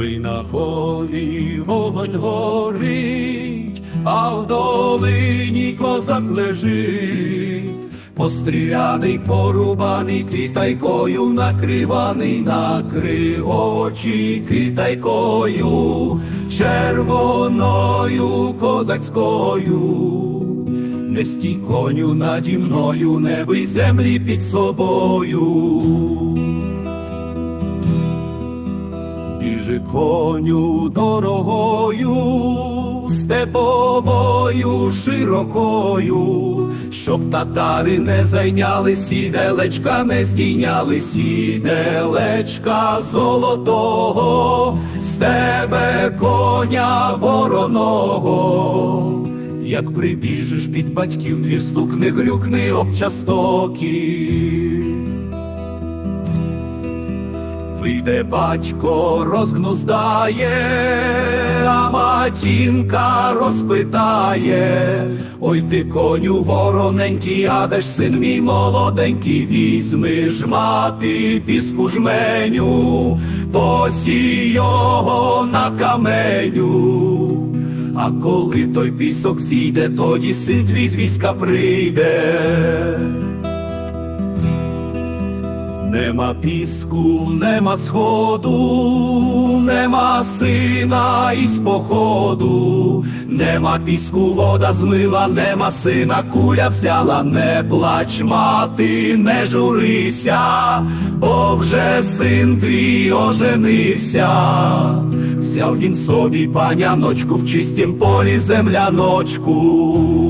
Ой на горі вогонь горить, а в долині козак лежить, постріляний, порубаний, китайкою накриваний, накрив очі китайкою, червоною козацькою. Не коню наді мною, не бий землі під собою. Біжи коню дорогою, степовою широкою, щоб татари не зайняли сіделечка, не здійняли сіделечка золотого, з тебе коня вороного. Як прибіжиш під батьків двір стукни, грюкни об частоки. Вийде батько розгнуздає, а матінка розпитає. Ой ти коню вороненький, а де ж син мій молоденький, візьми ж мати піску жменю, посій його на каменю. А коли той пісок зійде, тоді син твій з війська прийде. Нема піску, нема сходу, нема сина із походу, нема піску, вода змила, нема сина, куля взяла, не плач, мати, не журися, бо вже син твій оженився. Взяв він собі паняночку в чистім полі земляночку.